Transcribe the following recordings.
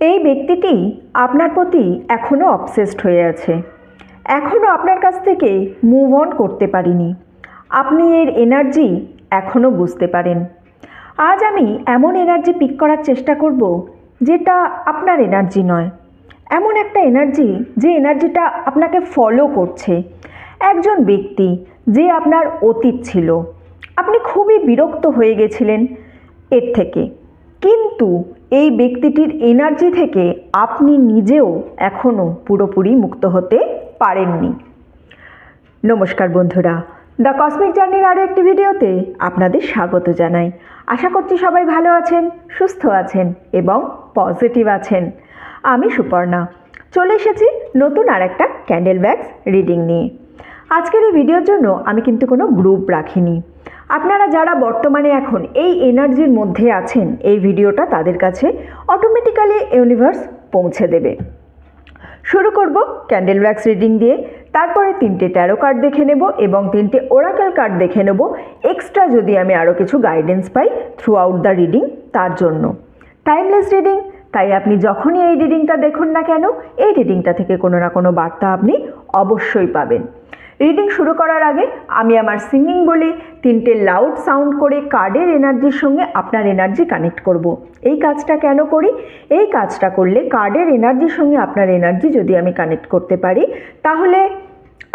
এই ব্যক্তিটি আপনার প্রতি এখনও অবসেসড হয়ে আছে। এখনও আপনার কাছ থেকে মুভ অন করতে পারিনি। আপনি এর এনার্জি এখনও বুঝতে পারেন। আজ আমি এমন এনার্জি পিক করার চেষ্টা করব যেটা আপনার এনার্জি নয়। এমন একটা এনার্জি যে এনার্জিটা আপনাকে ফলো করছে। একজন ব্যক্তি যে আপনার অতীত ছিল। আপনি খুবই বিরক্ত হয়ে গেছিলেন এর থেকে। কিন্তু এই ব্যক্তিটির এনার্জি থেকে আপনি নিজেও এখনও পুরোপুরি মুক্ত হতে পারেননি। নমস্কার বন্ধুরা দ্য কসমিক জার্নির আরও একটি ভিডিওতে আপনাদের স্বাগত জানাই। আশা করছি সবাই ভালো আছেন, সুস্থ আছেন এবং পজিটিভ আছেন। আমি সুপর্ণা, চলে এসেছি নতুন আর একটা ক্যান্ডেল ব্যাগস রিডিং নিয়ে। আজকের এই ভিডিওর জন্য আমি কিন্তু কোনো গ্রুপ রাখিনি। আপনারা যারা বর্তমানে এখন এই এনার্জির মধ্যে আছেন, এই ভিডিওটা তাদের কাছে অটোমেটিক্যালি ইউনিভার্স পৌঁছে দেবে। শুরু করব ক্যান্ডেল ওয়্যাক্স রিডিং দিয়ে, তারপরে তিনটে ট্যারো কার্ড দেখে নেব এবং তিনটে ওরাকেল কার্ড দেখে নেব। এক্সট্রা যদি আমি আরও কিছু গাইডেন্স পাই থ্রু আউট দ্য রিডিং তার জন্য। টাইমলেস রিডিং তাই আপনি যখনই এই রিডিংটা দেখুন না কেন, এই রিডিংটা থেকে কোনো না কোনো বার্তা আপনি অবশ্যই পাবেন। রিডিং শুরু করার আগে আমি আমার সিঙ্গিং বলে, তিনটে লাউড সাউন্ড করে কার্ডের এনার্জির সঙ্গে আপনার এনার্জি কানেক্ট করব। এই কাজটা কেন করি এই কাজটা করলে কার্ডের এনার্জির সঙ্গে আপনার এনার্জি যদি আমি কানেক্ট করতে পারি, তাহলে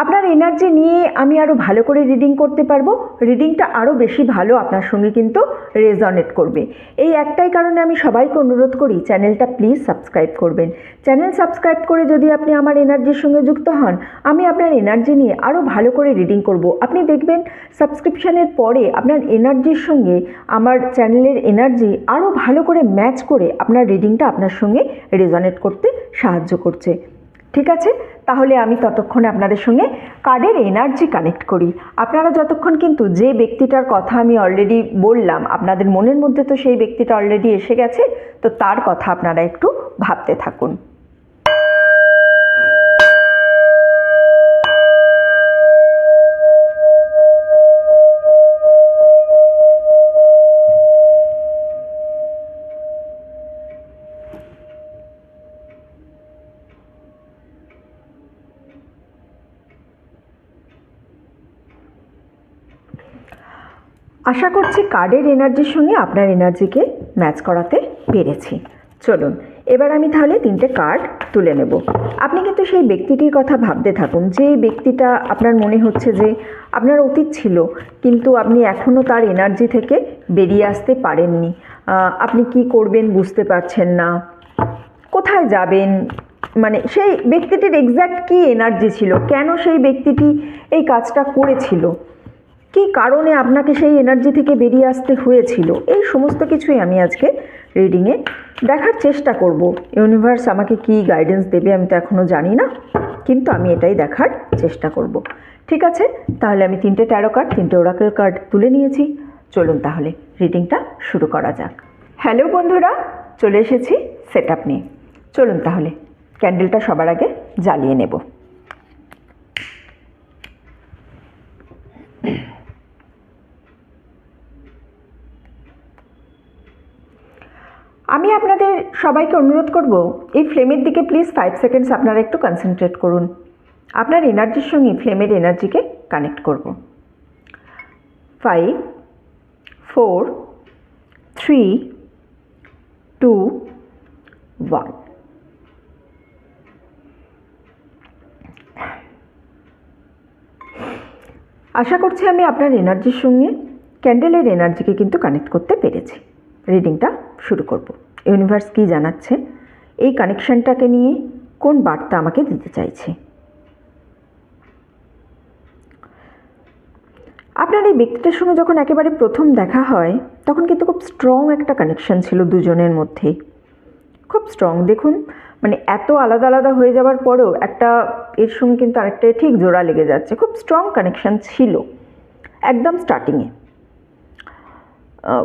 আপনার এনার্জি নিয়ে আমি আরও ভালো করে রিডিং করতে পারব। রিডিংটা আরও বেশি ভালো আপনার সঙ্গে কিন্তু রেজনেট করবে। এই একটাই কারণে আমি সবাইকে অনুরোধ করি, চ্যানেলটা প্লিজ সাবস্ক্রাইব করবেন। চ্যানেল সাবস্ক্রাইব করে যদি আপনি আমার এনার্জির সঙ্গে যুক্ত হন, আমি আপনার এনার্জি নিয়ে আরও ভালো করে রিডিং করব। আপনি দেখবেন সাবস্ক্রিপশানের পরে আপনার এনার্জির সঙ্গে আমার চ্যানেলের এনার্জি আরও ভালো করে ম্যাচ করে আপনার রিডিংটা আপনার সঙ্গে রেজনেট করতে সাহায্য করছে। ঠিক আছে? তাহলে আমি ততক্ষণে আপনাদের সঙ্গে কার্ডের এনার্জি কানেক্ট করি। আপনারা যতক্ষণ কিন্তু যে ব্যক্তিটার কথা আমি অলরেডি বললাম, আপনাদের মনের মধ্যে তো সেই ব্যক্তিটা অলরেডি এসে গেছে, তো তার কথা আপনারা একটু ভাবতে থাকুন। আশা করছি কার্ডের এনার্জির সঙ্গে আপনার এনার্জিকে ম্যাচ করাতে পেরেছি। চলুন, এবার আমি তাহলে তিনটে কার্ড তুলে নেব। আপনি কিন্তু সেই ব্যক্তিটির কথা ভাবতে থাকুন, যে ব্যক্তিটা আপনার মনে হচ্ছে যে আপনার অতীত ছিল, কিন্তু আপনি এখনও তার এনার্জি থেকে বেরিয়ে আসতে পারেননি। আপনি কি করবেন বুঝতে পারছেন না। কোথায় যাবেন? মানে সেই ব্যক্তিটির এক্স্যাক্ট কী এনার্জি ছিল? কেন সেই ব্যক্তিটি এই কাজটা করেছিল? কী কারণে আপনাকে সেই এনার্জি থেকে বেরিয়ে আসতে হয়েছিল? এই সমস্ত কিছুই আমি আজকে রিডিংয়ে দেখার চেষ্টা করব। ইউনিভার্স আমাকে কি গাইডেন্স দেবে আমি তো এখনও জানি না, কিন্তু আমি এটাই দেখার চেষ্টা করব। ঠিক আছে? তাহলে আমি তিনটে ট্যারো কার্ড তিনটে ওরাকেল কার্ড তুলে নিয়েছি। চলুন তাহলে রিডিংটা শুরু করা যাক। হ্যালো বন্ধুরা, চলে এসেছি সেট আপ নিয়ে। চলুন তাহলে ক্যান্ডেলটা সবার আগে জ্বালিয়ে নেব। আমি আপনাদের সবাইকে অনুরোধ করব, এই ফ্লেমের দিকে প্লিজ ফাইভ সেকেন্ডস আপনারা একটু কনসেন্ট্রেট করুন। আপনার এনার্জির সঙ্গে ফ্লেমের এনার্জিকে কানেক্ট করব। Five four three two one আশা করছি আমি আপনার এনার্জির সঙ্গে ক্যান্ডেলের এনার্জিকে কিন্তু কানেক্ট করতে পেরেছি। রিডিংটা শুরু করব। ইউনিভার্স কী জানাচ্ছে? এই কানেকশনটাকে নিয়ে কোন বার্তা আমাকে দিতে চাইছে? আপনার এই ব্যক্তিটার সঙ্গে যখন একেবারে প্রথম দেখা হয়, তখন কিন্তু খুব স্ট্রং একটা কানেকশন ছিল দুজনের মধ্যেই খুব স্ট্রং দেখুন মানে এত আলাদা আলাদা হয়ে যাওয়ার পরেও একটা এর সঙ্গে কিন্তু আরেকটা ঠিক জোড়া লেগে যাচ্ছে। খুব স্ট্রং কানেকশন ছিল, একদম স্টার্টিংয়ে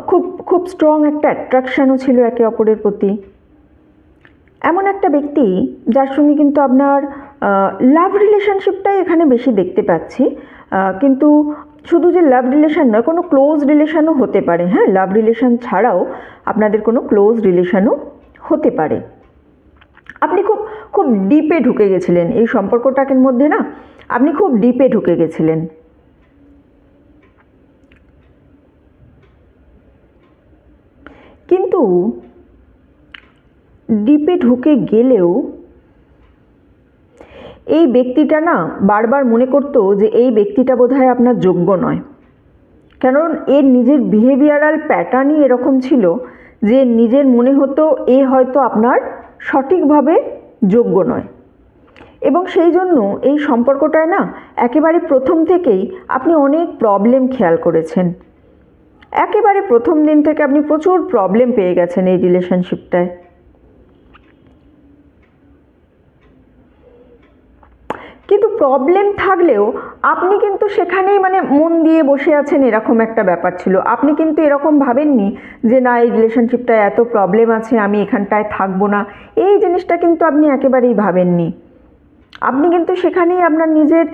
খুব খুব স্ট্রং একটা অ্যাট্রাকশানও ছিল একে অপরের প্রতি। এমন একটা ব্যক্তি যার সঙ্গে কিন্তু আপনার লাভ রিলেশনশিপটাই এখানে বেশি দেখতে পাচ্ছি। কিন্তু শুধু যে লাভ রিলেশন নয়, কোনো ক্লোজ রিলেশনও হতে পারে। হ্যাঁ লাভ রিলেশন ছাড়াও আপনাদের কোনো ক্লোজ রিলেশনও হতে পারে। আপনি খুব খুব ডিপে ঢুকে গেছিলেন এই সম্পর্কটাকের মধ্যে না? আপনি খুব ডিপে ঢুকে গেছিলেন। কিন্তু ডিপে ঢুকে গেলেও এই ব্যক্তিটা না বারবার মনে করতো যে এই ব্যক্তিটা বোধহয় আপনার যোগ্য নয়। কারণ এর নিজের বিহেভিয়ারাল প্যাটার্নই এরকম ছিল যে নিজের মনে হতো এ হয়তো আপনার সঠিকভাবে যোগ্য নয়। এবং সেই জন্য এই সম্পর্কটায় না একেবারে প্রথম থেকেই আপনি অনেক প্রবলেম খেয়াল করেছেন। একেবারে প্রথম দিন থেকে আপনি প্রচুর প্রবলেম পেয়ে গেছেন এই রিলেশনশিপটায় কিন্তু প্রবলেম থাকলেও আপনি কিন্তু সেখানেই মানে মন দিয়ে বসে আছেন এরকম একটা ব্যাপার ছিল। আপনি কিন্তু এরকম ভাবেননি যে, না, এই রিলেশনশিপটায় এত প্রবলেম আছে, আমি এখানটায় থাকব না। এই জিনিসটা কিন্তু আপনি একেবারেই ভাবেননি। আপনি কিন্তু সেখানেই আপনার নিজের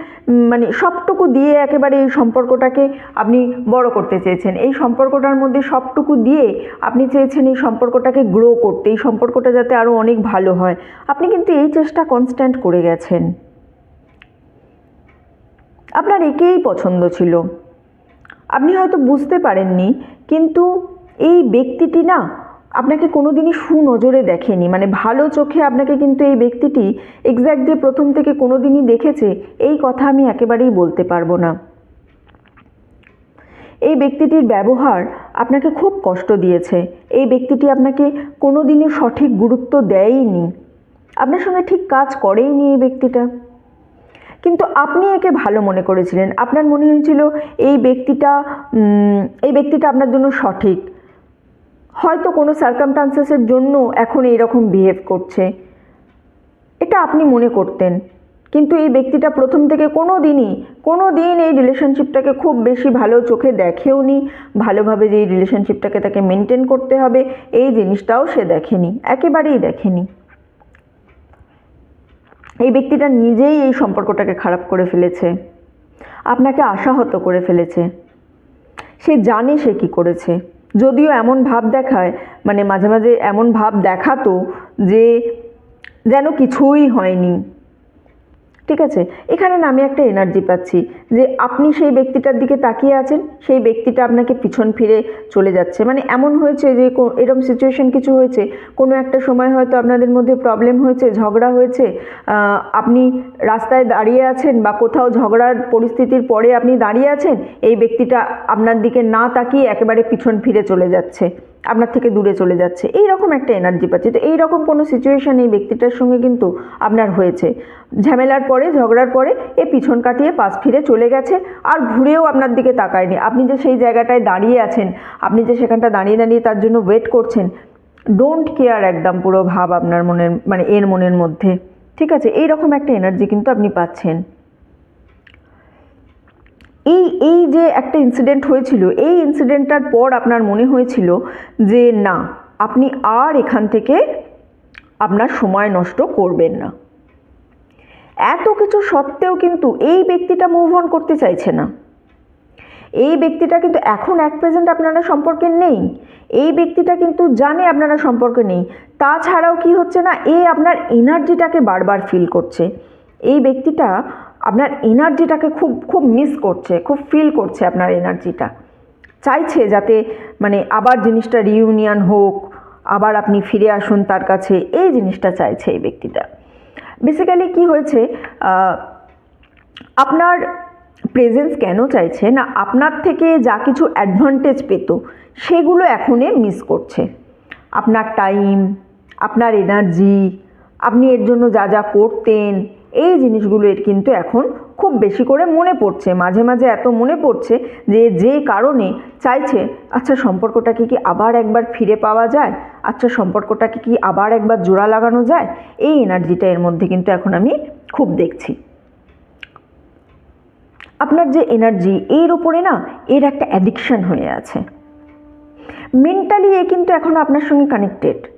মানে সবটুকু দিয়ে একেবারে এই সম্পর্কটাকে আপনি বড় করতে চেয়েছেন। এই সম্পর্কটার মধ্যে সবটুকু দিয়ে আপনি চেয়েছেন এই সম্পর্কটাকে গ্রো করতে, এই সম্পর্কটা যাতে আরও অনেক ভালো হয়। আপনি কিন্তু এই চেষ্টা কনস্ট্যান্ট করে গেছেন। আপনার একেই পছন্দ ছিল। আপনি হয়তো বুঝতে পারেননি, কিন্তু এই ব্যক্তিটি না আপনাকে কোনোদিনই সুনজরে দেখেনি। মানে ভালো চোখে আপনাকে কিন্তু এই ব্যক্তিটি এক্স্যাক্ট যে প্রথম থেকে কোনোদিনই দেখেছে, এই কথা আমি একেবারেই বলতে পারব না। এই ব্যক্তিটির ব্যবহার আপনাকে খুব কষ্ট দিয়েছে। এই ব্যক্তিটি আপনাকে কোনোদিনই সঠিক গুরুত্ব দেয়ইনি আপনার সঙ্গে ঠিক কাজ করেইনি এই ব্যক্তিটা। কিন্তু আপনি একে ভালো মনে করেছিলেন। আপনার মনে হয়েছিল এই ব্যক্তিটা এই ব্যক্তিটা আপনার জন্য সঠিক। হয়তো কোনো সার্কামটান্সেসের জন্য এখন এইরকম বিহেভ করছে। এটা আপনি মনে করতেন। কিন্তু এই ব্যক্তিটা প্রথম থেকে কোনো দিনই কোনো দিন এই রিলেশনশিপটাকে খুব বেশি ভালো চোখে দেখেও নি ভালোভাবে যে এই রিলেশনশিপটাকে তাকে মেনটেন করতে হবে, এই জিনিসটাও সে দেখেনি, একেবারেই দেখেনি। এই ব্যক্তিটা নিজেই এই সম্পর্কটাকে খারাপ করে ফেলেছে। আপনাকে আশাহত করে ফেলেছে। সে জানে সে কি করেছে। যদিও এমন ভাব দেখায় মানে মাঝে মাঝে এমন ভাব দেখাতো যে যেন কিছুই হয়নি। ঠিক আছে? এখানে না আমি একটা এনার্জি পাচ্ছি যে আপনি সেই ব্যক্তিটার দিকে তাকিয়ে আছেন, সেই ব্যক্তিটা আপনাকে পিছন ফিরে চলে যাচ্ছে। মানে এমন হয়েছে যে এরম সিচুয়েশন কিছু হয়েছে। কোনো একটা সময় হয়তো আপনাদের মধ্যে প্রবলেম হয়েছে, ঝগড়া হয়েছে আপনি রাস্তায় দাঁড়িয়ে আছেন বা কোথাও ঝগড়ার পরিস্থিতির পরে আপনি দাঁড়িয়ে আছেন, এই ব্যক্তিটা আপনার দিকে না তাকিয়ে একেবারে পিছন ফিরে চলে যাচ্ছে। আপনার থেকে দূরে চলে যাচ্ছে। এই রকম একটা এনার্জি পাচ্ছে। তো এই রকম কোনো সিচুয়েশন এই ব্যক্তিটার সঙ্গে কিন্তু আপনার হয়েছে। ঝামেলার পরে, ঝগড়ার পরে এ পিছন কাটিয়ে পাশ ফিরে চলে গেছে আর ঘুরেও আপনার দিকে তাকায়নি। আপনি যে সেই জায়গাটায় দাঁড়িয়ে আছেন, আপনি যে সেখানটা দাঁড়িয়ে দাঁড়িয়ে তার জন্য ওয়েট করছেন ডোন্ট কেয়ার একদম পুরো ভাব আপনার মনের মানে এর মনের মধ্যে। ঠিক আছে? এই রকম একটা এনার্জি কিন্তু আপনি পাচ্ছেন। এই এই যে একটা ইনসিডেন্ট হয়েছিল, এই ইনসিডেন্টটার পর আপনার মনে হয়েছিল যে না, আপনি আর এখান থেকে আপনার সময় নষ্ট করবেন না। এত কিছু সত্ত্বেও কিন্তু এই ব্যক্তিটা মুভ অন করতে চাইছে না। এই ব্যক্তিটা কিন্তু এখন অ্যাট প্রেজেন্ট আপনারা সম্পর্কে নেই। এই ব্যক্তিটা কিন্তু জানে আপনারা সম্পর্কে নেই। তাছাড়াও কি হচ্ছে না, এ আপনার এনার্জিটাকে বারবার ফিল করছে। এই ব্যক্তিটা আপনার এনার্জিটাকে খুব খুব মিস করছে, খুব ফিল করছে আপনার এনার্জিটা চাইছে যাতে মানে আবার জিনিসটা রিউনিয়ন হোক, আবার আপনি ফিরে আসুন তার কাছে, এই জিনিসটা চাইছে এই ব্যক্তিটা। বেসিক্যালি কি হয়েছে আপনার প্রেজেন্স কেন চাইছে না আপনার থেকে যা কিছু অ্যাডভান্টেজ পেত, সেগুলো এখনে মিস করছে। আপনার টাইম আপনার এনার্জি আপনি এর জন্য যা যা করতেন এই জিনিসগুলো এর কিন্তু এখন খুব বেশি করে মনে পড়ছে। মাঝে মাঝে এত মনে পড়ছে যে যে কারণে চাইছে আচ্ছা সম্পর্কটাকে কি আবার একবার ফিরে পাওয়া যায়? আচ্ছা সম্পর্কটাকে কি আবার একবার জোড়া লাগানো যায়? এই এনার্জিটা এর মধ্যে কিন্তু এখন আমি খুব দেখছি। আপনার যে এনার্জি, এর উপরে না এর একটা অ্যাডিকশান হয়ে আছে। মেন্টালি এ কিন্তু এখন আপনার সঙ্গে কানেক্টেড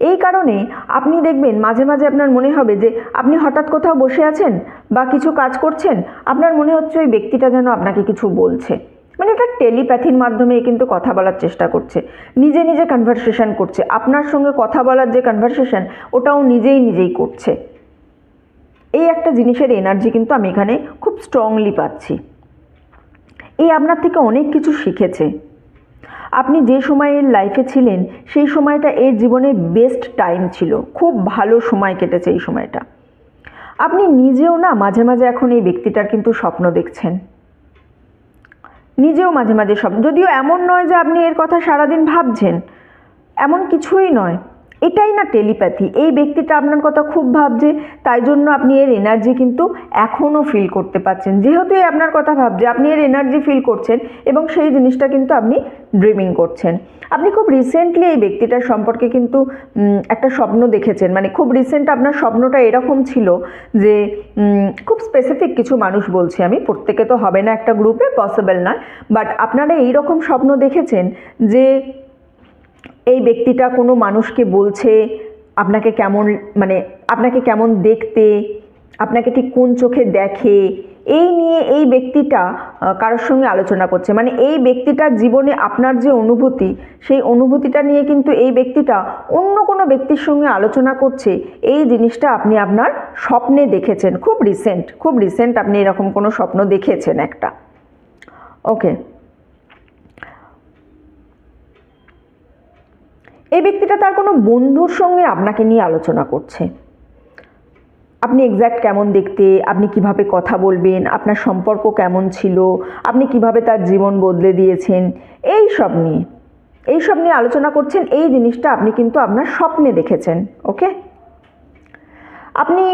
এই কারণে আপনি দেখবেন মাঝে মাঝে আপনার মনে হবে যে আপনি হঠাৎ কোথাও বসে আছেন বা কিছু কাজ করছেন, আপনার মনে হচ্ছে ওই ব্যক্তিটা যেন আপনাকে কিছু বলছে। মানে এটা টেলিপ্যাথির মাধ্যমে কিন্তু কথা বলার চেষ্টা করছে। নিজে নিজে কনভারসেশন করছে। আপনার সঙ্গে কথা বলার যে কনভারসেশন ওটাও নিজেই নিজেই করছে। এই একটা জিনিসের এনার্জি কিন্তু আমি এখানে খুব স্ট্রংলি পাচ্ছি। এই আপনার থেকে অনেক কিছু শিখেছে। আপনি যে সময়ে লাইফে ছিলেন, সেই সময়টা এর জীবনের বেস্ট টাইম ছিল। খুব ভালো সময় কেটেছে এই সময়টা। আপনি নিজেও না মাঝে মাঝে এখন এই ব্যক্তিটার কিন্তু স্বপ্ন দেখছেন। নিজেও মাঝে মাঝে স্বপ্ন যদিও এমন নয় যে আপনি এর কথা সারাদিন ভাবছেন, এমন কিছুই নয়। এটাই না টেলিপ্যাথি। এই ব্যক্তিটা আপনার কথা খুব ভাবছে, তাই জন্য আপনি এর এনার্জি কিন্তু এখনও ফিল করতে পারছেন। যেহেতু এ আপনার কথা ভাবছে, আপনি এর এনার্জি ফিল করছেন এবং সেই জিনিসটা কিন্তু আপনি ড্রিমিং করছেন। আপনি খুব রিসেন্টলি এই ব্যক্তিটার সম্পর্কে কিন্তু একটা স্বপ্ন দেখেছেন। মানে খুব রিসেন্ট আপনার স্বপ্নটা এরকম ছিল যে খুব স্পেসিফিক কিছু মানুষ বলছি, আমি প্রত্যেকে তো হবে না একটা গ্রুপে পসিবল নয়। বাট আপনারা এই রকম স্বপ্ন দেখেছেন যে এই ব্যক্তিটা কোনো মানুষকে বলছে, আপনাকে কেমন মানে আপনাকে কেমন দেখতে, আপনাকে ঠিক কোন চোখে দেখে, এই নিয়ে এই ব্যক্তিটা কারোর সঙ্গে আলোচনা করছে। মানে এই ব্যক্তিটার জীবনে আপনার যে অনুভূতি, সেই অনুভূতিটা নিয়ে কিন্তু এই ব্যক্তিটা অন্য কোনো ব্যক্তির সঙ্গে আলোচনা করছে, এই জিনিসটা আপনি আপনার স্বপ্নে দেখেছেন। খুব রিসেন্ট খুব রিসেন্ট আপনি এরকম কোনো স্বপ্ন দেখেছেন একটা। ওকে এই ব্যক্তিটা তার কোনো বন্ধুর সঙ্গে আপনাকে নিয়ে আলোচনা করছে। আপনি এক্স্যাক্ট কেমন দেখতে, আপনি কীভাবে কথা বলবেন, আপনার সম্পর্ক কেমন ছিল, আপনি কীভাবে তার জীবন বদলে দিয়েছেন, এই সব নিয়ে। এই সব নিয়ে আলোচনা করছেন, এই জিনিসটা আপনি কিন্তু আপনার স্বপ্নে দেখেছেন ওকে আপনি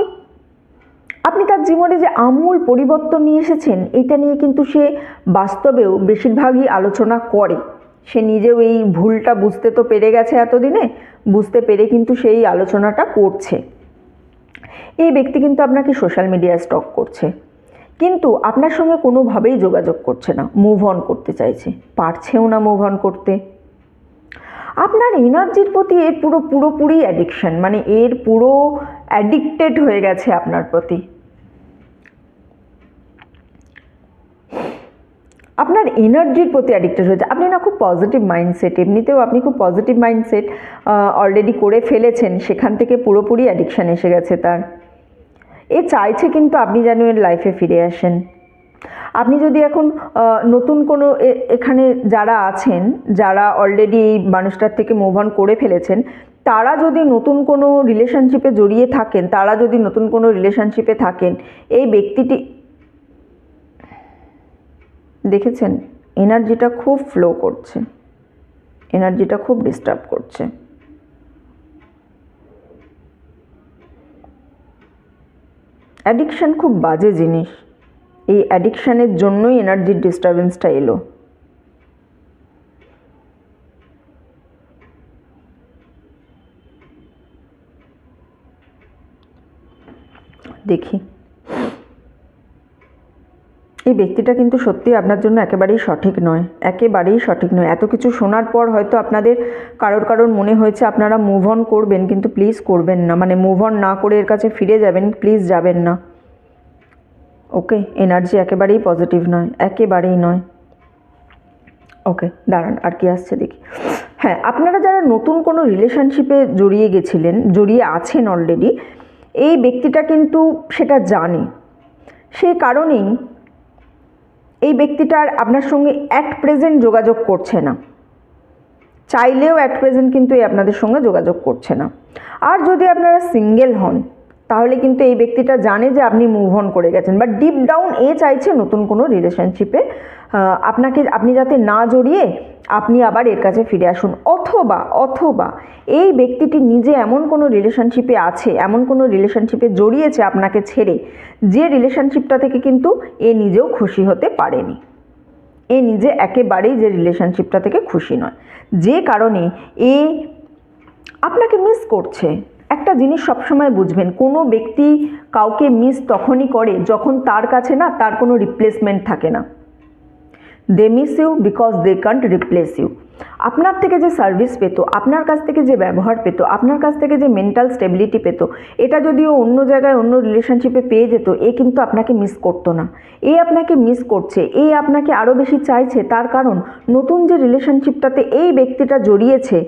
আপনি তার জীবনে যে আমূল পরিবর্তন নিয়ে এসেছেন, এটা নিয়ে কিন্তু সে বাস্তবেও বেশিরভাগই আলোচনা করে। সে নিজেও এই ভুলটা বুঝতে তো পেরে গেছে এতদিনে, বুঝতে পেরে কিন্তু সেই আলোচনাটা করছে। এই ব্যক্তি কিন্তু আপনাকে সোশ্যাল মিডিয়ায় স্টক করছে। কিন্তু আপনার সঙ্গে কোনোভাবেই যোগাযোগ করছে না মুভ অন করতে চাইছে। পারছেও না মুভ অন করতে। আপনার এনার্জির প্রতি এর পুরো, পুরোপুরি অ্যাডিকশন মানে এর পুরো অ্যাডিক্টেড হয়ে গেছে আপনার প্রতি। আপনার এনার্জির প্রতি অ্যাডিক্টেড হয়েছে আপনি না খুব পজিটিভ মাইন্ডসেট এমনিতেও আপনি খুব পজিটিভ মাইন্ডসেট অলরেডি করে ফেলেছেন, সেখান থেকে পুরোপুরি অ্যাডিকশান এসে গেছে তার। এ চাইছে কিন্তু আপনি যেন এর লাইফে ফিরে আসেন। আপনি যদি এখন নতুন কোনো এখানে যারা আছেন, যারা অলরেডি এই মানুষটার থেকে মুভ অন করে ফেলেছেন, তারা যদি নতুন কোনো রিলেশনশিপে জড়িয়ে থাকেন, তারা যদি নতুন কোনো রিলেশনশিপে থাকেন, এই ব্যক্তিটি দেখেছেন? এনার্জিটা খুব ফ্লো করছে। এনার্জিটা খুব ডিস্টার্ব করছে। অ্যাডিকশান খুব বাজে জিনিস। এই অ্যাডিকশানের জন্যই এনার্জির ডিস্টারবেন্সটা এলো। দেখি। এই ব্যক্তিটা কিন্তু সত্যি আপনার জন্য একেবারেই সঠিক নয়। একেবারেই সঠিক নয়। এত কিছু শোনার পর হয়তো আপনাদের কারোর কারোর মনে হয়েছে, আপনারা মুভ অন করবেন, কিন্তু প্লিজ করবেন না। মানে মুভ অন না করে এর কাছে ফিরে যাবেন প্লিজ যাবেন না। ওকে এনার্জি একেবারেই পজিটিভ নয়, একেবারেই নয়। ওকে দাঁড়ান, আর কি আসছে দেখি। হ্যাঁ আপনারা যারা নতুন কোনো রিলেশনশিপে জড়িয়ে গেছিলেন, জড়িয়ে আছেন অলরেডি এই ব্যক্তিটা কিন্তু সেটা জানে। সেই কারণেই এই ব্যক্তিটার আপনার সঙ্গে অ্যাট প্রেজেন্ট যোগাযোগ করছে না। চাইলেও অ্যাট প্রেজেন্ট কিন্তু এই আপনাদের সঙ্গে যোগাযোগ করছে না। আর যদি আপনারা সিঙ্গেল হন তাহলে কিন্তু এই ব্যক্তিটা জানে যে আপনি মুভ অন করে গেছেন। বাট ডিপ ডাউন এ চাইছে নতুন কোনো রিলেশনশিপে আপনাকে, আপনি যাতে না জড়িয়ে আপনি আবার এর কাছে ফিরে আসুন। অথবা অথবা এই ব্যক্তিটি নিজে এমন কোনো রিলেশনশিপে আছে, এমন কোনো রিলেশনশিপে জড়িয়েছে আপনাকে ছেড়ে, যে রিলেশনশিপটা থেকে কিন্তু এ নিজেও খুশি হতে পারেনি। এ নিজে একেবারেই যে রিলেশনশিপটা থেকে খুশি নয়। যে কারণে এ আপনাকে মিস করছে। একটা জিনিস সবসময় বুঝবেন, কোনো ব্যক্তি কাউকে মিস তখনই করে যখন তার কাছে না তার কোনো রিপ্লেসমেন্ট থাকে না। They miss you because they can't replace you আপনার থেকে যে সার্ভিস পেতো, আপনার কাছ থেকে যে ব্যবহার পেতো, আপনার কাছ থেকে যে মেন্টাল স্টেবিলিটি পেতো, এটা যদিও অন্য জায়গায়, অন্য রিলেশনশিপে পেয়ে যেত, এ কিন্তু আপনাকে মিস করতো না। এ আপনাকে মিস করছে, এ আপনাকে আরও বেশি চাইছে, তার কারণ নতুন যে রিলেশনশিপটাতে এই ব্যক্তিটা জড়িয়েছে,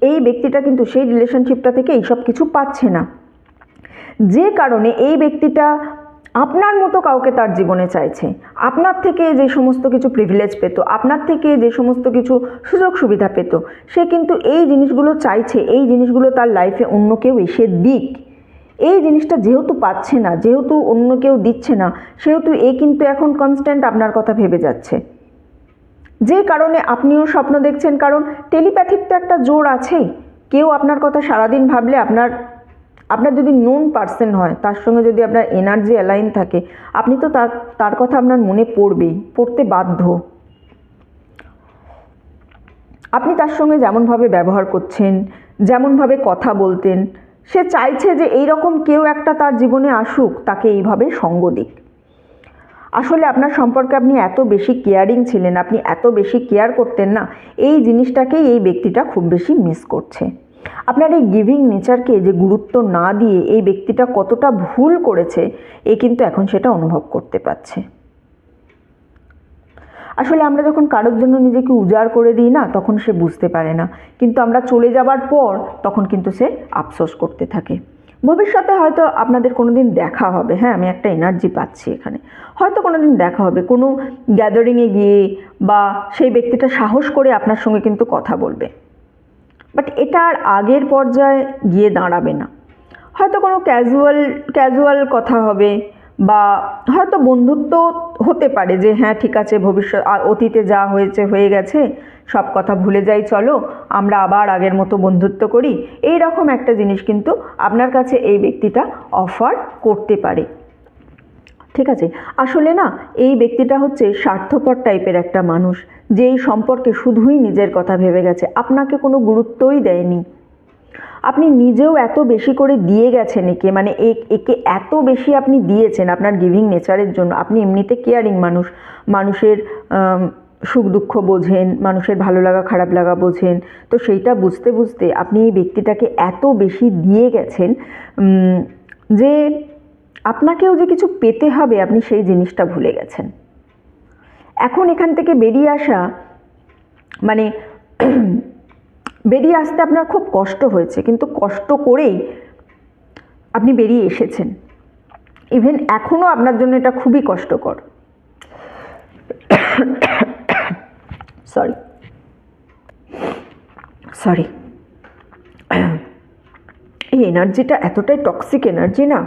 এই ব্যক্তিটা কিন্তু সেই রিলেশনশিপটা থেকে এইসব কিছু পাচ্ছে না। যে কারণে এই ব্যক্তিটা আপনার মতো কাউকে তার জীবনে চাইছে। আপনার থেকে যে সমস্ত কিছু প্রিভিলেজ পেত, আপনার থেকে যে সমস্ত কিছু সুযোগ সুবিধা পেত, সে কিন্তু এই জিনিসগুলো চাইছে, এই জিনিসগুলো তার লাইফে অন্য কেউ এসে দিক। এই জিনিসটা যেহেতু পাচ্ছে না, যেহেতু অন্য কেউ দিচ্ছে না, সেহেতু এ কিন্তু এখন কনস্ট্যান্ট আপনার কথা ভেবে যাচ্ছে। যে কারণে আপনিও স্বপ্ন দেখছেন, কারণ টেলিপ্যাথিক তো একটা জোর আছেই। কেউ আপনার কথা সারাদিন ভাবলে আপনার আপনার যদি নোন পার্সন হয়, তার সঙ্গে যদি আপনার এনার্জি অ্যালাইন থাকে, আপনি তো তার তার কথা আপনার মনে পড়বেই, পড়তে বাধ্য। আপনি তার সঙ্গে যেমনভাবে ব্যবহার করছেন, যেমনভাবে কথা বলতেন, সে চাইছে যে এই রকম কেউ একটা তার জীবনে আসুক, তাকে এইভাবে সঙ্গ দিক। আসলে আপনার সম্পর্কে আপনি এত বেশি কেয়ারিং ছিলেন, আপনি এত বেশি কেয়ার করতেন না, এই জিনিসটাকেই এই ব্যক্তিটা খুব বেশি মিস করছে। আপনার এই গিভিং নেচারকে যে গুরুত্ব না দিয়ে এই ব্যক্তিটা কতটা ভুল করেছে, এ কিন্তু এখন সেটা অনুভব করতে পারছে। আসলে আমরা যখন কারোর জন্য নিজেকে উজাড় করে দিই না, তখন সে বুঝতে পারে না। কিন্তু আমরা চলে যাবার পর, তখন কিন্তু সে আফসোস করতে থাকে। ভবিষ্যতে হয়তো আপনাদের কোনো দিন দেখা হবে। হ্যাঁ আমি একটা এনার্জি পাচ্ছি এখানে। হয়তো কোনো দিন দেখা হবে। কোনো গ্যাদারিংয়ে গিয়ে বা সেই ব্যক্তিটা সাহস করে আপনার সঙ্গে কিন্তু কথা বলবে। বাট এটা আর আগের পর্যায়ে গিয়ে দাঁড়াবে না। হয়তো কোনো ক্যাজুয়াল ক্যাজুয়াল কথা হবে বা হয়তো বন্ধুত্ব হতে পারে যে হ্যাঁ ঠিক আছে, ভবিষ্যৎ অতীতে যা হয়েছে, হয়ে গেছে, সব কথা ভুলে যাই, চলো, আমরা আবার আগের মতো বন্ধুত্ব করি। এই রকম একটা জিনিস কিন্তু আপনার কাছে এই ব্যক্তিটা অফার করতে পারে। ঠিক আছে? আসলে না, এই ব্যক্তিটা হচ্ছে স্বার্থপর টাইপের একটা মানুষ যে এই সম্পর্কে শুধুই নিজের কথা ভেবে গেছে। আপনাকে কোনো গুরুত্বই দেয়নি। আপনি নিজেও এত বেশি করে দিয়ে গেছেন একে মানে একে এত বেশি আপনি দিয়েছেন আপনার গিভিং নেচারের জন্য। আপনি এমনিতে কেয়ারিং মানুষ, মানুষের সুখ দুঃখ বোঝেন, মানুষের ভালো লাগা, খারাপ লাগা বোঝেন। তো সেইটা বুঝতে বুঝতে আপনি এই ব্যক্তিটাকে এত বেশি দিয়ে গেছেন যে আপনাকেও যে কিছু পেতে হবে আপনি সেই জিনিসটা ভুলে গেছেন। এখন এখান থেকে বেরিয়ে আসা মানে বেরিয়ে আসতে আপনার খুব কষ্ট হয়েছে, কিন্তু কষ্ট করেই আপনি বেরিয়ে এসেছেন। ইভেন এখনও আপনার জন্য এটা খুবই কষ্টকর। সরি সরি এই এনার্জিটা এতটাই টক্সিক এনার্জি না?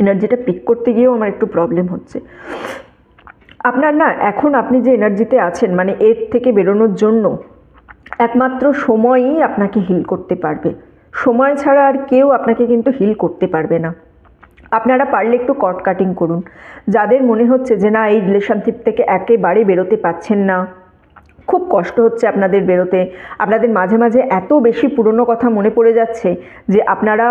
এনার্জিটা পিক করতে গিয়েও আমার একটু প্রবলেম হচ্ছে। আপনার না, এখন আপনি যে এনার্জিতে আছেন মানে এর থেকে বেরোনোর জন্য একমাত্র সময়ই আপনাকে হিল করতে পারবে। সময় ছাড়া আর কেউ আপনাকে কিন্তু হিল করতে পারবে না। আপনারা পারলে একটু কট কাটিং করুন। যাদের মনে হচ্ছে যে, না, এই রিলেশনশিপ থেকে একেবারে বেরোতে পাচ্ছেন না। খুব কষ্ট হচ্ছে আপনাদের বেরোতে। আপনাদের মাঝে মাঝে এত বেশি পুরনো কথা মনে পড়ে যাচ্ছে যে, আপনারা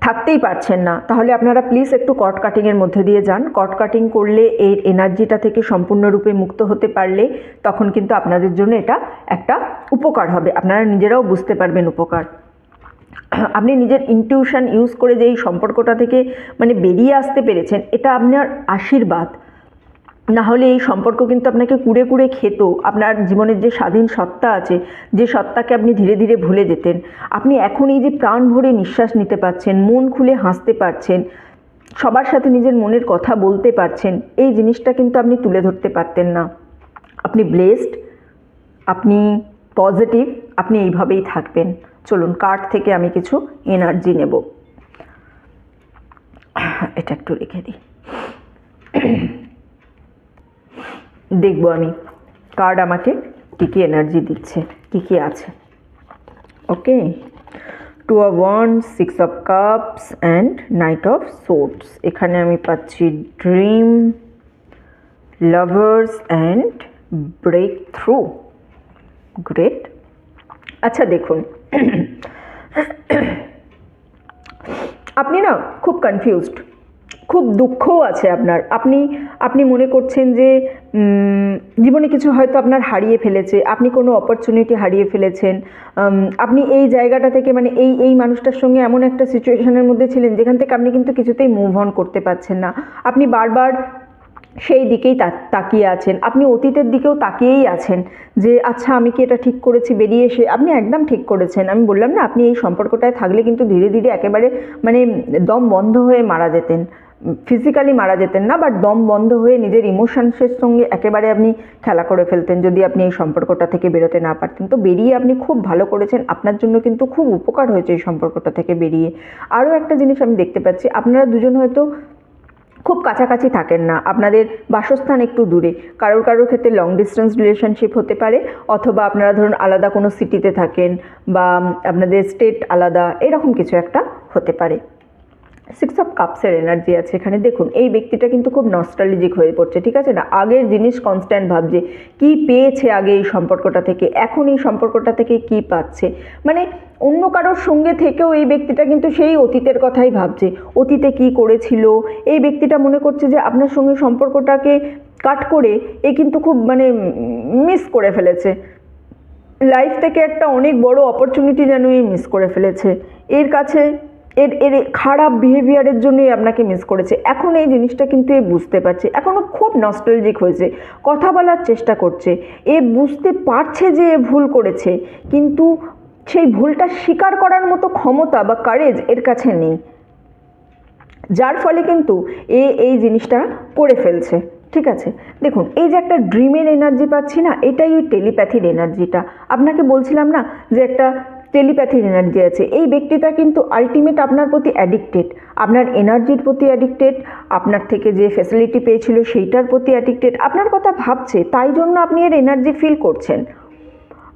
থাকতেই পারছেন না। তাহলে আপনারা প্লিজ একটু কট কাটিংয়ের মধ্যে দিয়ে যান। কট কাটিং করলে এর এনার্জিটা থেকে সম্পূর্ণরূপে মুক্ত হতে পারলে তখন কিন্তু আপনাদের জন্য এটা একটা উপকার হবে। আপনারা নিজেরাও বুঝতে পারবেন উপকার। আপনি নিজের ইনটিউশন ইউজ করে যে এই সম্পর্কটা থেকে মানে বেরিয়ে আসতে পেরেছেন, এটা আপনার আশীর্বাদ। না হলে এই সম্পর্ক কিন্তু আপনাকে কুড়ে কুড়ে খেত। আপনার জীবনের যে স্বাধীন সত্তা আছে, যে সত্তাকে আপনি ধীরে ধীরে ভুলে যেতেন। আপনি এখন এই যে প্রাণ ভরে নিঃশ্বাস নিতে পারছেন, মন খুলে হাসতে পারছেন, সবার সাথে নিজের মনের কথা বলতে পারছেন, এই জিনিসটা কিন্তু আপনি তুলে ধরতে পারতেন না। আপনি ব্লেসড আপনি পজিটিভ আপনি এইভাবেই থাকবেন। চলুন কার্ড থেকে আমি কিছু এনার্জি নেব। এটা একটু রেখে দিই। দেখব আমি। কার্ড আমাকে কী কী এনার্জি দিচ্ছে, কী কী আছে। Okay two of one six of cups and knight of swords এখানে আমি পাচ্ছি dream lovers and break through great আচ্ছা দেখুন। আপনি না খুব কনফিউজড খুব দুঃখও আছে আপনার। আপনি আপনি মনে করছেন যে জীবনে কিছু হয়তো আপনার হারিয়ে ফেলেছে, আপনি কোনো অপরচুনিটি হারিয়ে ফেলেছেন আপনি এই জায়গাটা থেকে মানে এই এই মানুষটার সঙ্গে এমন একটা সিচুয়েশনের মধ্যে ছিলেন যেখান থেকে আপনি কিন্তু কিছুতেই মুভ অন করতে পারছেন না। আপনি বারবার সেই দিকেই তাকিয়ে আছেন। আপনি অতীতের দিকেও তাকিয়েই আছেন যে আচ্ছা আমি কি এটা ঠিক করেছি? বেরিয়ে এসে আপনি একদম ঠিক করেছেন। আমি বললাম, না, আপনি এই সম্পর্কটায় থাকলে কিন্তু ধীরে ধীরে একেবারে মানে দম বন্ধ হয়ে মারা যেতেন। ফিজিক্যালি মারা যেতেন না, বাট দম বন্ধ হয়ে নিজের ইমোশনসের সঙ্গে একেবারে আপনি খেলা করে ফেলতেন যদি আপনি এই সম্পর্কটা থেকে বেরোতে না পারতেন। তো বেরিয়ে আপনি খুব ভালো করেছেন। আপনার জন্য কিন্তু খুব উপকার হয়েছে এই সম্পর্কটা থেকে বেরিয়ে। আরও একটা জিনিস আমি দেখতে পাচ্ছি, আপনারা দুজন হয়তো খুব কাছাকাছি থাকেন না। আপনাদের বাসস্থান একটু দূরে। কারোর কারোর ক্ষেত্রে লং ডিস্টেন্স রিলেশনশিপ হতে পারে, অথবা আপনারা ধরুন আলাদা কোনো সিটিতে থাকেন বা আপনাদের স্টেট আলাদা, এরকম কিছু একটা হতে পারে। সিক্স অফ কাপসের এনার্জি আছে এখানে। দেখুন, এই ব্যক্তিটা কিন্তু খুব নস্টালজিক হয়ে পড়ছে, ঠিক আছে না? আগের জিনিস কনস্ট্যান্ট ভাবছে, কি পেয়েছে আগে এই সম্পর্কটা থেকে? এখন এই সম্পর্কটা থেকে কি পাচ্ছে? মানে অন্য কারোর সঙ্গে থেকেও এই ব্যক্তিটা কিন্তু সেই অতীতের কথাই ভাবছে। অতীতে কি করেছিল? এই ব্যক্তিটা মনে করছে যে আপনার সঙ্গে সম্পর্কটাকে কাট করে এ কিন্তু খুব মানে মিস করে ফেলেছে। লাইফ থেকে একটা অনেক বড় অপরচুনিটি যেন এই মিস করে ফেলেছে। এর কাছে এর এর খারাপ বিহেভিয়ারের জন্যই আপনাকে মিস করেছে। এখন এই জিনিসটা কিন্তু এ বুঝতে পারছে। এখনও খুব নস্টালজিক হয়েছে। কথা বলার চেষ্টা করছে। এ বুঝতে পারছে যে এ ভুল করেছে, কিন্তু সেই ভুলটা স্বীকার করার মতো ক্ষমতা বা কারেজ এর কাছে নেই। যার ফলে কিন্তু এ, এই জিনিসটা করে ফেলছে। ঠিক আছে? দেখুন, এই যে একটা ড্রিমের এনার্জি পাচ্ছি না, এটাই ওই টেলিপ্যাথির এনার্জিটা আপনাকে বলছিলাম না যে একটা টেলিপ্যাথির এনার্জি আছে। এই ব্যক্তিটা কিন্তু আলটিমেট আপনার প্রতি অ্যাডিক্টেড আপনার এনার্জির প্রতি অ্যাডিক্টেড আপনার থেকে যে ফ্যাসিলিটি পেয়েছিল সেইটার প্রতি অ্যাডিক্টেড আপনার কথা ভাবছে, তাই জন্য আপনি এর এনার্জি ফিল করছেন।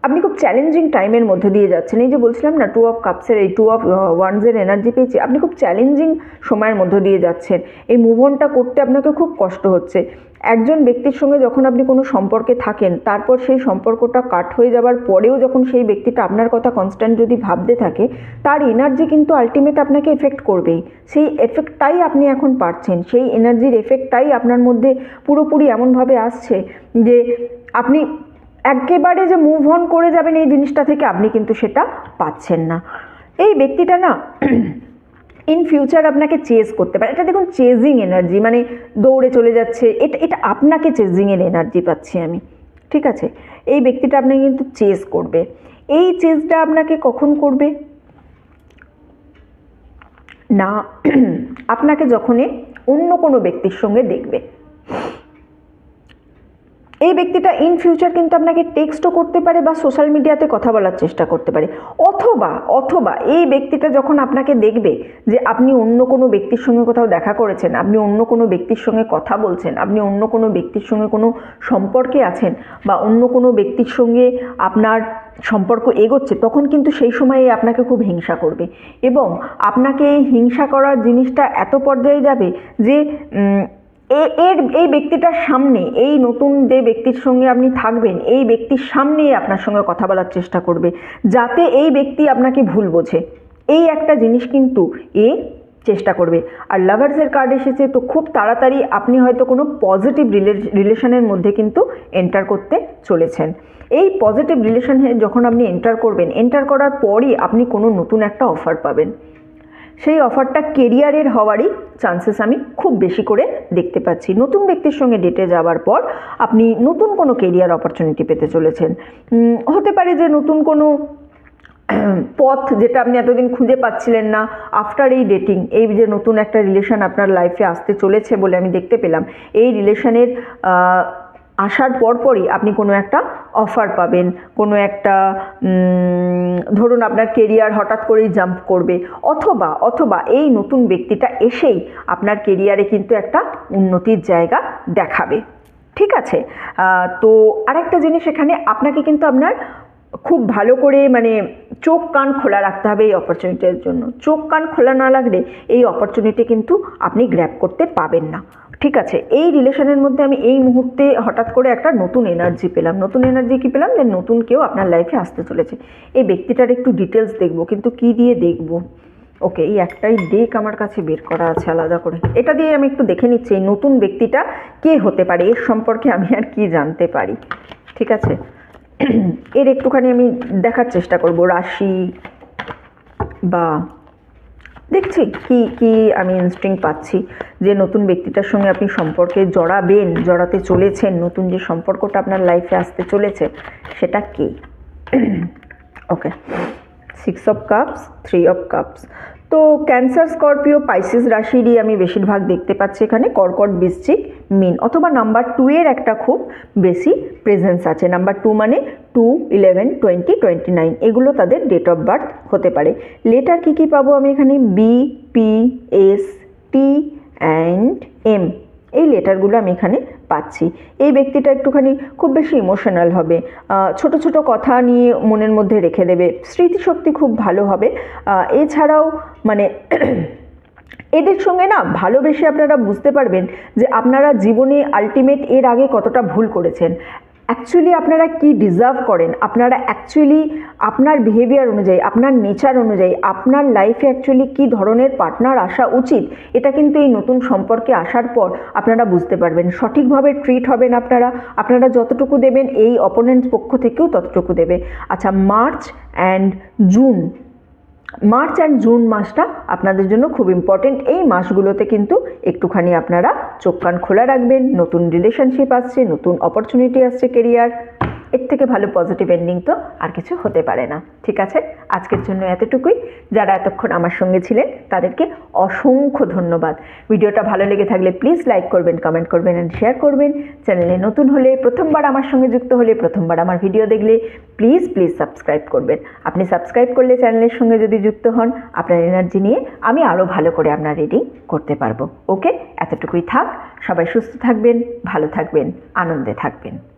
আপনি খুব চ্যালেঞ্জিং টাইমের মধ্যে দিয়ে যাচ্ছেন। এই যে বলছিলাম না টু অফ কাপসের এই টু অফ ওয়ান্সের এনার্জি পেয়েছি, আপনি খুব চ্যালেঞ্জিং সময়ের মধ্যে দিয়ে যাচ্ছেন। এই মুভ অনটা করতে আপনাকে খুব কষ্ট হচ্ছে। একজন ব্যক্তির সঙ্গে যখন আপনি কোনো সম্পর্কে থাকেন, তারপর সেই সম্পর্কটা কাট হয়ে যাওয়ার পরেও যখন সেই ব্যক্তিটা আপনার কথা কনস্ট্যান্ট যদি ভাবতে থাকে, তার এনার্জি কিন্তু আলটিমেট আপনাকে এফেক্ট করবেই। সেই এফেক্টটাই আপনি এখন পাচ্ছেন। সেই এনার্জির এফেক্টটাই আপনার মধ্যে পুরোপুরি এমনভাবে আসছে যে আপনি একেবারে যে মুভ অন করে যাবেন এই জিনিসটা থেকে আপনি কিন্তু সেটা পাচ্ছেন না। এই ব্যক্তিটা না ইন ফিউচার আপনাকে চেজ করতে পারে। এটা দেখুন চেজিং এনার্জি মানে দৌড়ে চলে যাচ্ছে, এটা এটা আপনাকে চেজিংয়ের এনার্জি পাচ্ছি আমি, ঠিক আছে? এই ব্যক্তিটা আপনাকে কিন্তু চেজ করবে। এই চেজটা আপনাকে কখন করবে? না, আপনাকে যখনই অন্য কোনো ব্যক্তির সঙ্গে দেখবে। এই ব্যক্তিটা ইন ফিউচার কিন্তু আপনাকে টেক্সটও করতে পারে বা সোশ্যাল মিডিয়াতে কথা বলার চেষ্টা করতে পারে। অথবা অথবা এই ব্যক্তিটা যখন আপনাকে দেখবে যে আপনি অন্য কোনো ব্যক্তির সঙ্গে কোথাও দেখা করেছেন, আপনি অন্য কোনো ব্যক্তির সঙ্গে কথা বলছেন, আপনি অন্য কোনো ব্যক্তির সঙ্গে কোনো সম্পর্কে আছেন বা অন্য কোনো ব্যক্তির সঙ্গে আপনার সম্পর্ক এগোচ্ছে, তখন কিন্তু সেই সময়ে আপনাকে খুব হিংসা করবে। এবং আপনাকে এই হিংসা করার জিনিসটা এত পর্যায়ে যাবে যে এর, এই ব্যক্তিটার সামনে, এই নতুন যে ব্যক্তির সঙ্গে আপনি থাকবেন, এই ব্যক্তির সামনেই আপনার সঙ্গে কথা বলার চেষ্টা করবে, যাতে এই ব্যক্তি আপনাকে ভুল বোঝে। এই একটা জিনিস কিন্তু এ চেষ্টা করবে। আর লাভার্সের কার্ড এসেছে, তো খুব তাড়াতাড়ি আপনি হয়তো কোনো পজিটিভ রিলেশনের মধ্যে কিন্তু এন্টার করতে চলেছেন। এই পজিটিভ রিলেশনে যখন আপনি এন্টার করবেন এন্টার করার পরই আপনি কোনো নতুন একটা অফার পাবেন। সেই অফারটা কেরিয়ারের হওয়ারই চান্সেস আমি খুব বেশি করে দেখতে পাচ্ছি। নতুন ব্যক্তির সঙ্গে ডেটে যাওয়ার পর আপনি নতুন কোনো কেরিয়ার অপরচুনিটি পেতে চলেছেন। হতে পারে যে নতুন কোনো পথ যেটা আপনি এতদিন খুঁজে পাচ্ছিলেন না আফটার এই ডেটিং এই যে নতুন একটা রিলেশন আপনার লাইফে আসতে চলেছে বলে আমি দেখতে পেলাম, এই রিলেশনের আসার পরপরই আপনি কোনো একটা অফার পাবেন। কোনো একটা ধরুন আপনার কেরিয়ার হঠাৎ করেই জাম্প করবে অথবা অথবা এই নতুন ব্যক্তিটা এসেই আপনার কেরিয়ারে কিন্তু একটা উন্নতির জায়গা দেখাবে। ঠিক আছে? তো আরেকটা জিনিস এখানে আপনাকে কিন্তু আপনার খুব ভালো করে মানে চোখ কান খোলা রাখতে হবে এই অপরচুনিটির জন্য। চোখ কান খোলা না লাগলে এই অপরচুনিটি কিন্তু আপনি গ্র্যাব করতে পাবেন না। ঠিক আছে, এই রিলেশনের মধ্যে আমি এই মুহূর্তে হঠাৎ করে একটা নতুন এনার্জি পেলাম। নতুন এনার্জি কি পেলাম? যে নতুন কেউ আপনার লাইফে আসতে চলেছে। এই ব্যক্তিটার একটু ডিটেলস দেখব, কিন্তু কি দিয়ে দেখব? ওকে এই একটাই ডেক আমার কাছে বের করা আছে আলাদা করে। এটা দিয়ে আমি একটু দেখে নিচ্ছি এই নতুন ব্যক্তিটা কে হতে পারে, এর সম্পর্কে আমি আর কি জানতে পারি। ঠিক আছে? এর একটুখানি আমি দেখার চেষ্টা করব, রাশি বা দেখছি কি কি আমি ইনস্টিং পাচ্ছি। যে নতুন ব্যক্তিটার সঙ্গে আপনি সম্পর্কে জড়াবেন, জড়াতে চলেছেন, নতুন যে সম্পর্কটা আপনার লাইফে আসতে চলেছে, সেটা কি? Okay six of cups three of cups তো ক্যান্সার, স্করপিও, পাইসিস রাশিরই আমি বেশিরভাগ দেখতে পাচ্ছি এখানে। কর্কট, বৃশ্চিক, মিন অথবা নাম্বার টু এর একটা খুব বেশি প্রেজেন্স আছে। নাম্বার টু মানে two eleven twenty twenty nine এগুলো তাদের ডেট অফ বার্থ হতে পারে। লেটার কী কী পাবো আমি এখানে? B P S T and M এই লেটারগুলো আমি এখানে পাচ্ছি। এই ব্যক্তিটা একটুখানি খুব বেশি ইমোশনাল হবে। ছোট ছোট কথা নিয়ে মনের মধ্যে রেখে দেবে। স্মৃতিশক্তি খুব ভালো হবে। এছাড়াও মানে এদের সঙ্গে না ভালোবেসে আপনারা বুঝতে পারবেন যে আপনারা জীবনে আলটিমেট এর আগে কতটা ভুল করেছেন। অ্যাকচুয়ালি আপনারা কি ডিজার্ভ করেন? আপনারা অ্যাকচুয়ালি আপনার বিহেভিয়ার অনুযায়ী, আপনার নেচার অনুযায়ী, আপনার লাইফে অ্যাকচুয়ালি কী ধরনের পার্টনার আসা উচিত? এটা কিন্তু এই নতুন সম্পর্কে আসার পর আপনারা বুঝতে পারবেন। সঠিকভাবে ট্রিট হবেন আপনারা। আপনারা যতটুকু দেবেন, এই অপোনেন্ট পক্ষ থেকেও ততটুকু দেবে। আচ্ছা March and June March and June মাসটা আপনাদের জন্য খুব ইম্পর্টেন্ট এই মাসগুলোতে কিন্তু একটুখানি আপনারা চোখ কান খোলা রাখবেন, নতুন রিলেশনশিপ আসছে, নতুন অপরচুনিটি আসছে কেরিয়ার এর থেকে ভালো পজিটিভ এন্ডিং তো আর কিছু হতে পারে না। ঠিক আছে? আজকের জন্য এতটুকুই। যারা এতক্ষণ আমার সঙ্গে ছিলেন, তাদেরকে অসংখ্য ধন্যবাদ। ভিডিওটা ভালো লেগে থাকলে প্লিজ লাইক করবেন কমেন্ট করবেন অ্যান্ড শেয়ার করবেন। চ্যানেলে নতুন হলে, প্রথমবার আমার সঙ্গে যুক্ত হলে, প্রথমবার আমার ভিডিও দেখলে প্লিজ প্লিজ সাবস্ক্রাইব করবেন। আপনি সাবস্ক্রাইব করলে চ্যানেলের সঙ্গে যদি যুক্ত হন, আপনার এনার্জি নিয়ে আমি আরও ভালো করে আপনার রিডিং করতে পারব। ওকে এতটুকুই থাক। সবাই সুস্থ থাকবেন, ভালো থাকবেন, আনন্দে থাকবেন।